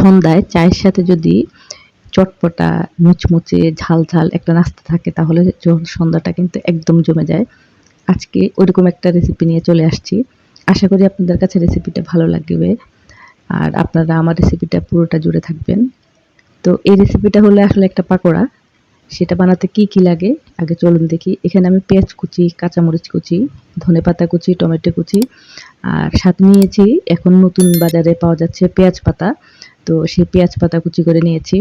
সন্ধ্যায় চায়ের সাথে যদি চটপটা, মুচমুচে ঝাল ঝাল একটা নাস্তা থাকে, তাহলে সন্ধ্যাটা কিন্তু একদম জমে যায়। আজকে ওইরকম একটা রেসিপি নিয়ে চলে আসছি। আশা করি আপনাদের কাছে রেসিপিটা ভালো লাগবে। আর আপনারা আমার রেসিপিটা পুরোটা জুড়ে থাকবেন। তো এই রেসিপিটা হলো আসলে একটা পাকোড়া। সেটা বানাতে কি কি লাগে, আগে চলুন দেখি। এখানে আমি পেঁয়াজ কুচি, কাঁচামরিচ কুচি ধনে পাতা কুচি, টমেটো কুচি, আর সাথে নিয়েছি। এখন নতুন বাজারে পাওয়া যাচ্ছে পেঁয়াজ পাতা। তো সেই পেঁয়াজ পাতা কুচি করে নিয়েছি।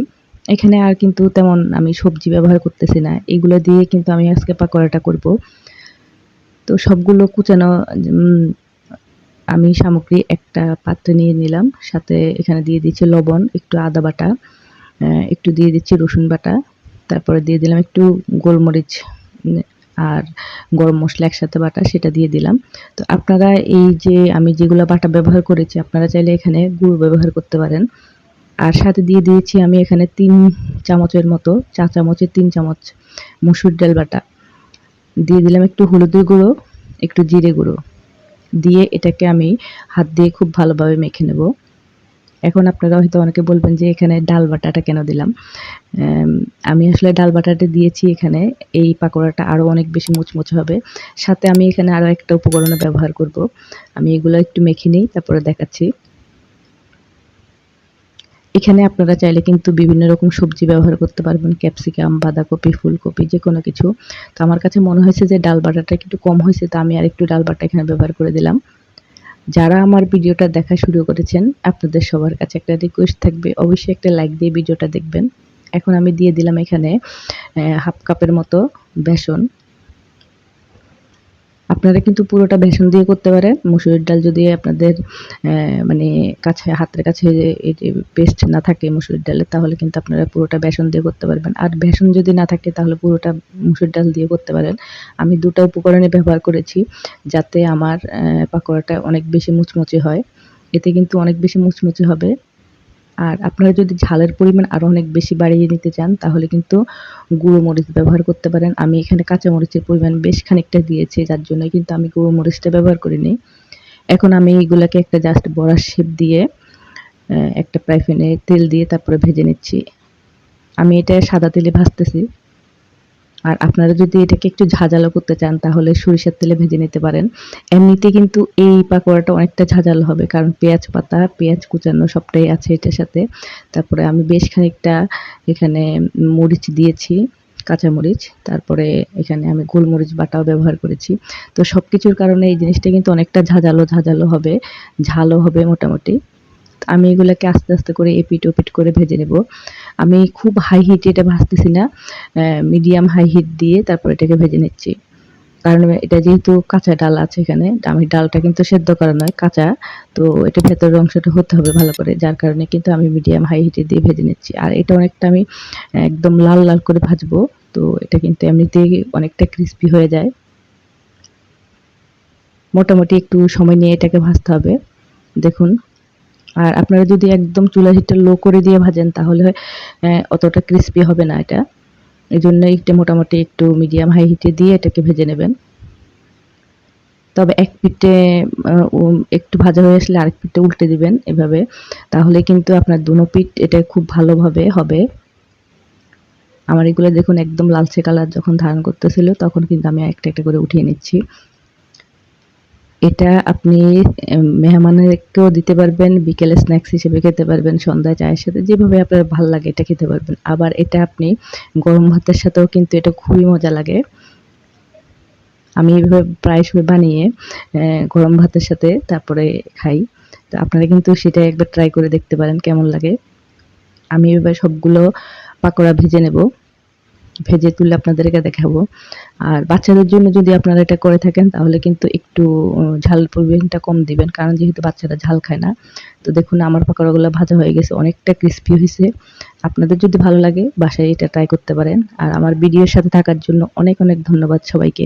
এখানে আর কিন্তু তেমন আমি সবজি ব্যবহার করতেছি না। এগুলো দিয়ে কিন্তু আমি আজকে পাকোড়াটা করব। তো সবগুলো কুচানো আমি সামগ্রী একটা পাত্রে নিয়ে নিলাম। সাথে এখানে দিয়ে দিচ্ছি লবণ, একটু আদা বাটা একটু দিয়ে দিচ্ছি রসুন বাটা। তারপরে দিয়ে দিলাম একটু গোলমরিচ আর গরম মশলা একসাথে বাটা, সেটা দিয়ে দিলাম। তো আপনারা এই যে আমি যেগুলো বাটা ব্যবহার করেছি, আপনারা চাইলে এখানে গুড় ব্যবহার করতে পারেন। আর সাথে দিয়ে দিয়েছি আমি এখানে তিন চামচের মতো, চা চামচের তিন চামচ মুসুর ডাল বাটা। দিয়ে দিলাম একটু হলুদের গুঁড়ো, একটু জিরে গুঁড়ো। দিয়ে এটাকে আমি হাত দিয়ে খুব ভালোভাবে মেখে নেব। এখন আপনারা হয়তো অনেকে বলবেন যে এখানে ডাল বাটাটা কেন দিলাম? আমি আসলে ডাল বাটাটা দিয়েছি এখানে, এই পাকোড়াটা আরও অনেক বেশি মুচমুচে হবে। সাথে আমি এখানে আরও একটা উপকরণও ব্যবহার করব। আমি এগুলো একটু মেখে নিই, তারপরে দেখাচ্ছি। এখানে আপনারা চাইলে কিন্তু বিভিন্ন রকম সবজি ব্যবহার করতে পারবেন। ক্যাপসিকাম, বাঁধাকপি, ফুলকপি, যে কোনো কিছু। তো আমার কাছে মনে হয়েছে যে ডাল বাটাটা একটু কম হয়েছে, তো আমি আর একটু ডাল বাটা এখানে ব্যবহার করে দিলাম। যারা আমার ভিডিওটা দেখা শুরু করেছেন, আপনাদের সবার কাছে একটা রিকোয়েস্ট থাকবে। অবশ্যই একটা লাইক দিয়ে ভিডিওটা দেখবেন। এখন আমি দিয়ে দিলাম এখানে হাফ কাপের মতো বেসন। আপনারা কিন্তু পুরোটা বেসন দিয়ে করতে পারেন। মুসুরির ডাল যদি আপনাদের মানে কাছে, হাতের কাছে পেস্ট না থাকে মুসুরির ডালের তাহলে কিন্তু আপনারা পুরোটা বেসন দিয়ে করতে পারবেন। আর বেসন যদি না থাকে, তাহলে পুরোটা মুসুর ডাল দিয়ে করতে পারেন। আমি দুটো উপকরণে ব্যবহার করেছি, যাতে আমার পাকোড়াটা অনেক বেশি মুচমুচে হয়। এতে কিন্তু অনেক বেশি মুচমুচে হবে। আর আপনারা যদি ঝালের পরিমাণ আরও অনেক বেশি বাড়িয়ে নিতে চান, তাহলে কিন্তু গুঁড়ো মরিচ ব্যবহার করতে পারেন। আমি এখানে কাঁচা মরিচের পরিমাণ বেশ খানিকটা দিয়েছি, যার জন্য কিন্তু আমি গুঁড়ো মরিচটা ব্যবহার করিনি। এখন আমি এইগুলাকে একটা জাস্ট বড়ার শেপ দিয়ে একটা প্রাইফেনে তেল দিয়ে তারপরে ভেজে নিচ্ছি। আমি এটা সাদা তেলে ভাজতেছি। আর আপনারা যদি এটাকে একটু ঝাঁঝালো করতে চান, তাহলে সরিষার তেলে ভেজে নিতে পারেন। এমনিতে কিন্তু এই পাকোড়াটা অনেকটা ঝাঁঝালো হবে, কারণ পেঁয়াজ পাতা, পেঁয়াজ কুচানো সবটাই আছে এটার সাথে। তারপরে আমি বেশ খানিকটা এখানে মরিচ দিয়েছি, কাঁচামরিচ। তারপরে এখানে আমি গোলমরিচ বাটাও ব্যবহার করেছি। তো সব কিছুর কারণে এই জিনিসটা কিন্তু অনেকটা ঝাঁঝালো ঝাঁঝালো হবে, ঝালও হবে মোটামুটি। আমি এগুলোকে আস্তে আস্তে করে এপিট ওপিট করে ভেজে নেব। আমি খুব হাই হিটে এটা ভাজতেছি না মিডিয়াম হাই হিট দিয়ে তারপর এটাকে ভেজে নিচ্ছি। কারণ এটা যেহেতু কাঁচা ডাল আছে এখানে আমি ডালটা কিন্তু সেদ্ধ করা নয়, কাঁচা। তো এটা ভেতরের অংশটা হতে হবে ভালো করে, যার কারণে কিন্তু আমি মিডিয়াম হাই হিটে দিয়ে ভেজে নিচ্ছি। আর এটা অনেকটা আমি একদম লাল লাল করে ভাজবো, তো এটা কিন্তু এমনিতেই অনেকটা ক্রিস্পি হয়ে যায়। মোটামুটি একটু সময় নিয়ে এটাকে ভাজতে হবে। দেখুন আর আপনারা যদি একদম চুলা হিটটা লো করে দিয়ে ভাজেন, তাহলে অতটা ক্রিস্পি হবে না এটা। এই জন্য একটু মোটামুটি একটু মিডিয়াম হাই হিটে দিয়ে এটাকে ভেজে নেবেন। তবে এক পিঠে একটু ভাজা হয়ে আসলে আরেক পিঠে উল্টে দিবেন এভাবে। তাহলে কিন্তু আপনার দুনো পিঠ এটা খুব ভালোভাবে হবে। আমার এগুলো দেখুন একদম লালচে কালার যখন ধারণ করতেছিল, তখন কিন্তু আমি একটা একটা করে উঠিয়ে নিচ্ছি। এটা আপনি উম, মেহমানকেও দিতে পারবেন বিকেলে স্ন্যাক্স হিসেবে খেতে পারবেন সন্ধ্যায় চায়ের সাথে যেভাবে আপনার ভালো লাগে এটা খেতে পারবেন। আবার এটা আপনি গরম ভাতের সাথেও কিন্তু এটা খুবই মজা লাগে। আমি এইভাবে প্রায় সময় বানিয়ে গরম ভাতের সাথে তারপরে খাই। তো আপনারা কিন্তু সেটা একবার ট্রাই করে দেখতে পারেন কেমন লাগে। আমি এবার সবগুলো পাকোড়া ভেজে নেব। ভেজে তুলে আপনাদেরকে দেখাবো। আর বাচ্চাদের জন্য যদি আপনারা এটা করে থাকেন, তাহলে কিন্তু একটু ঝাল পরিমাণটা কম দিবেন, কারণ যেহেতু বাচ্চারা ঝাল খায় না। তো দেখুন, আমার পাকোড়াগুলো ভাজা হয়ে গেছে, অনেকটা ক্রিস্পি হয়েছে। আপনাদের যদি ভালো লাগে, বাসায় এটা ট্রাই করতে পারেন। আর আমার ভিডিওর সাথে থাকার জন্য অনেক অনেক ধন্যবাদ সবাইকে।